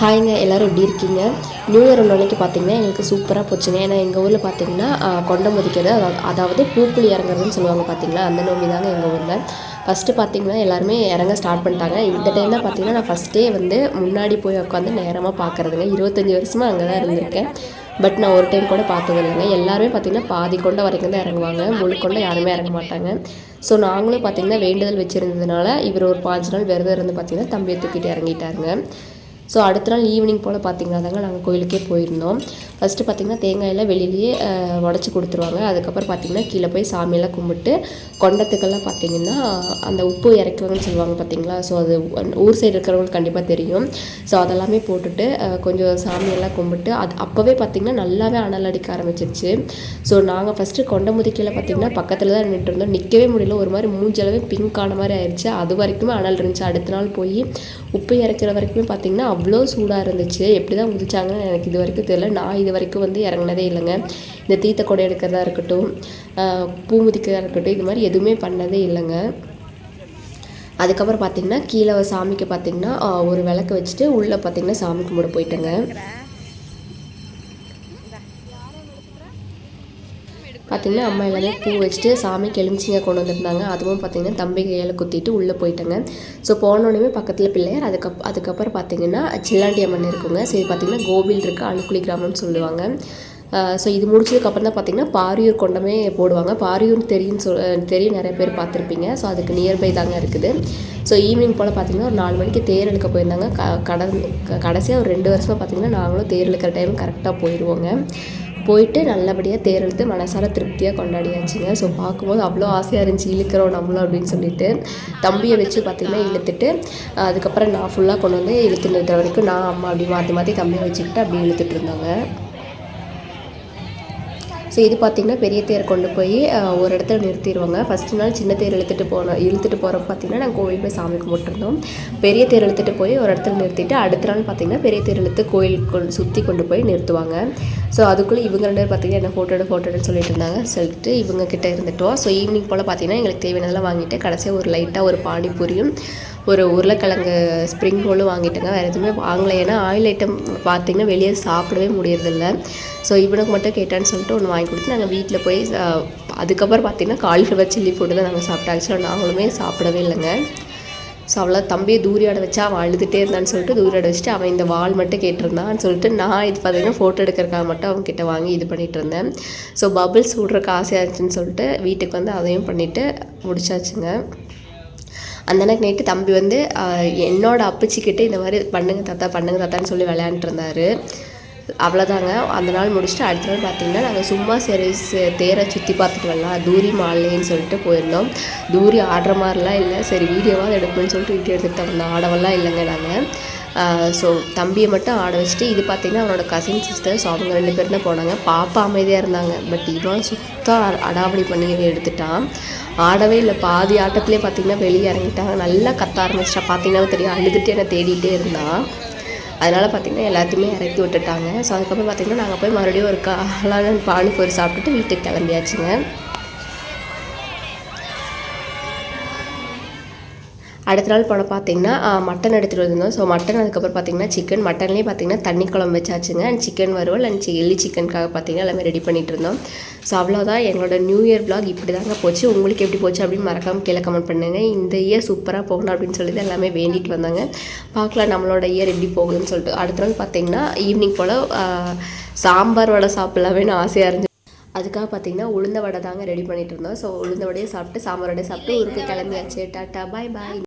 ஹாய்ங்க எல்லோரும் எப்படி இருக்கீங்க? நியூ இயர் அன்னைக்கு பார்த்தீங்கன்னா எங்களுக்கு சூப்பராக போச்சுங்க. ஏன்னா எங்கள் ஊரில் பார்த்தீங்கன்னா ஆஹ், கொண்டம் முதிக்கிறது அதாவது பூக்குழி இறங்குறதுன்னு சொல்லுவாங்க பார்த்தீங்களா அந்த நோம்பி தாங்க எங்கள் ஊரில். ஃபஸ்ட்டு பார்த்தீங்கன்னா எல்லாருமே இறங்க ஸ்டார்ட் பண்ணிட்டாங்க. இந்த டைம் தான் பார்த்தீங்கன்னா நான் ஃபஸ்ட்டே வந்து முன்னாடி போய் உட்காந்து நேரமாக பார்க்குறதுங்க இருபத்தஞ்சி வருஷமாக அங்கே தான் இருந்திருக்கேன். பட் நான் ஒரு டைம் கூட பார்த்தது இல்லைங்க எல்லாருமே பார்த்திங்கன்னா பாதி கொண்ட வரைக்கும் தான் இறங்குவாங்க. முழு கொண்ட யாருமே இறங்க மாட்டாங்க. ஸோ நாங்களும் பார்த்தீங்கன்னா வேண்டுதல் வச்சுருந்ததுனால இவர் ஒரு பாஞ்சு நாள் விரதம் இருந்து பார்த்தீங்கன்னா தம்பியை தூக்கிட்டு இறங்கிட்டாருங்க. ஸோ அடுத்த நாள் ஈவினிங் போல் பார்த்தீங்கன்னா தாங்க நாங்கள் கோயிலுக்கே போயிருந்தோம். ஃபஸ்ட்டு பார்த்தீங்கன்னா தேங்காயெல்லாம் வெளியிலேயே உடச்சி கொடுத்துருவாங்க. அதுக்கப்புறம் பார்த்தீங்கன்னா கீழே போய் சாமியெல்லாம் கும்பிட்டு கொண்டத்துக்கெல்லாம் பார்த்தீங்கன்னா அந்த உப்பு இறக்குவாங்கன்னு சொல்லுவாங்க பார்த்தீங்களா ஸோ அது ஊர் சைடு இருக்கிறவங்களுக்கு கண்டிப்பாக தெரியும். ஸோ அதெல்லாமே போட்டுட்டு கொஞ்சம் சாமியெல்லாம் கும்பிட்டு அது அப்போவே பார்த்தீங்கன்னா நல்லாவே அனல் அடிக்க ஆரம்பிச்சிருச்சு. ஸோ நாங்கள் ஃபஸ்ட்டு கொண்ட முதுக்கியில் பார்த்தீங்கன்னா பக்கத்தில் தான் நின்றுட்டு இருந்தோம். நிற்கவே முடியல. ஒரு மாதிரி மூஞ்சளவே பிங்க் ஆன மாதிரி ஆயிடுச்சு அது வரைக்குமே அனல் இருந்துச்சு. அடுத்த நாள் போய் உப்பு இறக்குற வரைக்குமே பார்த்தீங்கன்னா அவ்வளோ சூடாக இருந்துச்சு. எப்படி தான் உதிச்சாங்கன்னு எனக்கு இது வரைக்கும் தெரியல. நான் இது வரைக்கும் வந்து இறங்குனதே இல்லைங்க. இந்த தீத்த கொடை எடுக்கிறதா இருக்கட்டும் பூ முதிக்கிறதா இருக்கட்டும் இது மாதிரி எதுவுமே பண்ணதே இல்லைங்க. அதுக்கப்புறம் பார்த்தீங்கன்னா கீழே சாமிக்கு பார்த்தீங்கன்னா ஒரு விளக்கு வச்சுட்டு உள்ளே பார்த்தீங்கன்னா சாமி கும்பிட போயிட்டேங்க. பார்த்திங்கன்னா அம்மா எல்லாமே பூ வச்சுட்டு சாமிக்கு எலுமிச்சிங்க கொண்டு வந்திருந்தாங்க. அதுவும் பார்த்தீங்கன்னா தம்பி கையால் குத்திட்டு உள்ளே போயிட்டாங்க. ஸோ போனோடனே பக்கத்தில் பிள்ளையார் அதுக்கப் அதுக்கப்புறம் பார்த்தீங்கன்னா சில்லாண்டி அம்மன் இருக்குங்க. சரி பார்த்தீங்கன்னா கோவில் இருக்குது அணுக்குழி கிராமம்னு சொல்லுவாங்க. ஸோ இது முடிச்சதுக்கப்புறம் தான் பார்த்தீங்கன்னா பாரியூர் கொண்டமே போடுவாங்க. பாரியூர் தெரியும் சொல் தெரியும் நிறைய பேர் பார்த்துருப்பீங்க ஸோ அதுக்கு நியர்பை தாங்க இருக்குது. ஸோ ஈவினிங் போல் பார்த்தீங்கன்னா ஒரு நாலு மணிக்கு தேர் இழுக்க போயிருந்தாங்க. க கடன் கடைசியாக ஒரு ரெண்டு வருஷமாக பார்த்தீங்கன்னா நாங்களும் தேர் இழுக்கிற டைம் கரெக்டாக போயிடுவோங்க போயிட்டு நல்லபடியாக தேர் இழுத்து மனசார திருப்தியாக கொண்டாடியாச்சுங்க. ஸோ பார்க்கும்போது அவ்வளோ ஆசையாக இருந்துச்சு இழுக்கிறோம் நம்மளும் அப்படின்னு சொல்லிட்டு. தம்பியை வச்சு பார்த்திங்கன்னா இழுத்துட்டு அதுக்கப்புறம் நான் ஃபுல்லாக கொண்டு வந்து இழுத்து நிறுத்துற வரைக்கும் நான் அம்மா அப்படி மாற்றி மாற்றி தம்பியை வச்சுக்கிட்டு அப்படியே இழுத்துட்டு இருந்தாங்க. ஸோ இது பார்த்திங்கன்னா பெரிய தேர் கொண்டு போய் ஒரு இடத்துல நிறுத்திடுவாங்க ஃபஸ்ட்டு நாள் சின்ன தேர் இழுத்துட்டு போனோம் இழுத்துட்டு போகிறப்ப பார்த்திங்கன்னா நாங்கள் கோவில் போய் சாமி கும்பிட்டுருந்தோம். பெரிய தேர் இழுத்துட்டு போய் ஒரு இடத்துல நிறுத்திட்டு அடுத்த நாள் பார்த்திங்கன்னா பெரிய தேர் இழுத்து கோயில் கொண்டு சுற்றி கொண்டு போய் நிறுத்துவாங்க. ஸோ அதுக்குள்ளே இவங்க ரெண்டு பேர் பார்த்திங்கன்னா என்ன ஃபோட்டோ ஃபோட்டோன்னு சொல்லிட்டு இருந்தாங்க. சொல்லிட்டு இவங்க கிட்டே இருந்துட்டோம். ஸோ ஈவினிங் போல் பார்த்திங்கன்னா எங்களுக்கு தேவையானதெல்லாம் வாங்கிட்டு கடைசியாக ஒரு லைட்டாக ஒரு பானிபூரியும் ஒரு உருளைக்கிழங்கு ஸ்ப்ரிங் ரோலும் வாங்கிட்டேங்க. வேறு எதுவுமே வாங்கலை. ஏன்னா ஆயில் ஐட்டம் பார்த்திங்கன்னா வெளியே சாப்பிடவே முடியறதில்ல. ஸோ இவனுக்கு மட்டும் கேட்டான்னு சொல்லிட்டு ஒன்று வாங்கி கொடுத்து நாங்கள் வீட்டில் போய் அதுக்கப்புறம் பார்த்திங்கன்னா காலிஃப்ளவர் சில்லி போட்டு தான் நாங்கள் சாப்பிட்டோம். ஆக்சுவலாக நாங்களுமே சாப்பிடவே இல்லைங்க. ஸோ அவ்வளோ தம்பியை தூரியாட வச்சா அவன் அழுதுகிட்டே இருந்தான்னு சொல்லிட்டு தூரியாட வச்சுட்டு அவன் இந்த வால் மட்டும் கேட்டிருந்தான்னு சொல்லிட்டு நான் இது பார்த்தீங்கன்னா ஃபோட்டோ எடுக்கிறக்காக மட்டும் அவன் கிட்ட வாங்கி இது பண்ணிட்டு இருந்தேன். ஸோ பபிள்ஸ் விட்றக்கு ஆசையாக இருந்துச்சுன்னு சொல்லிட்டு வீட்டுக்கு வந்து அதையும் பண்ணிவிட்டு முடிச்சாச்சுங்க. அந்த அன்னைக்கு நைட்டு தம்பி வந்து என்னோட அப்பச்சிக்கிட்ட இந்த மாதிரி பண்ணுங்க தாத்தா பண்ணுங்க தாத்தான்னு சொல்லி விளையாண்டுருந்தாரு அவ்வளோதாங்க அந்த நாள் முடிச்சுட்டு அடுத்த நாள் பார்த்திங்கன்னா நாங்கள் சும்மா சரி தேரை சுற்றி பார்த்துட்டு வரலாம். தூரி மாலைன்னு சொல்லிட்டு போயிருந்தோம். தூரி ஆடுற மாதிரிலாம் இல்லை. சரி வீடியோவாக எடுப்போம்னு சொல்லிட்டு வீடியோ எடுத்துகிட்டு வந்தோம். ஆடவெல்லாம் இல்லைங்க நாங்கள் ஸோ தம்பியை மட்டும் ஆட வச்சுட்டு இது பார்த்தீங்கன்னா அவனோட கசின் சிஸ்டர் ஸோ அவங்க ரெண்டு பேரும் தான் போனாங்க. பாப்பா அமைதியாக இருந்தாங்க. பட் இவன் சுத்தம் அடாவடி பண்ணி எடுத்துட்டான். ஆடவே இல்லை. பாதி ஆட்டத்துலேயே பார்த்தீங்கன்னா வெளியே இறங்கிட்டாங்க. நல்லா கத்த ஆரம்பிச்சிட்டா. பார்த்தீங்கன்னா தெரியும் அழுதுட்டு என்னை தேடிகிட்டே இருந்தான் அதனால் பார்த்தீங்கன்னா எல்லாத்தையுமே இறக்கி விட்டுட்டாங்க. ஸோ அதுக்கப்புறம் பார்த்திங்கன்னா நாங்கள் போய் மறுபடியும் ஒரு காளான பானிபூரி சாப்பிட்டுட்டு வீட்டுக்கு கிளம்பியாச்சுங்க. அடுத்த நாள் போன பார்த்தீங்கன்னா மட்டன் எடுத்துகிட்டு வந்திருந்தோம். ஸோ மட்டன் அதுக்கப்புறம் பார்த்தீங்கன்னா சிக்கன் மட்டன்லேயே பார்த்தீங்கன்னா தண்ணி குழம்பு வச்சாச்சுங்க. அண்ட் சிக்கன் வறுவல் அண்ட் சில்லி சிக்கனுக்காக பார்த்தீங்கன்னா எல்லாமே ரெடி பண்ணிகிட்டு இருந்தோம். ஸோ அவ்வளோதான் எங்களோட நியூ இயர் பிளாக் இப்படி தாங்க போச்சு. உங்களுக்கு எப்படி போச்சு அப்படின்னு மறக்காமல் கீழே கமெண்ட் பண்ணுங்கள் இந்த இயர் சூப்பராக போகணும் அப்படின்னு சொல்லிட்டு எல்லாமே வேண்டிட்டு வந்தாங்க. பார்க்கலாம் நம்மளோட இயர் எப்படி போகுதுன்னு சொல்லிட்டு. அடுத்த நாள் பார்த்தீங்கன்னா ஈவினிங் போல் சாம்பார் வடை சாப்பிடலாமேன்னு ஆசையாக இருந்துச்சு. அதுக்காக பார்த்தீங்கன்னா உளுந்த வடை தாங்க ரெடி பண்ணிட்டு இருந்தோம். ஸோ உளுந்த வடையை சாப்பிட்டு சாம்பார் வடையை சாப்பிட்டு ஊருக்கு கிளம்பியாச்சு. டாட்டா பாய் பாய்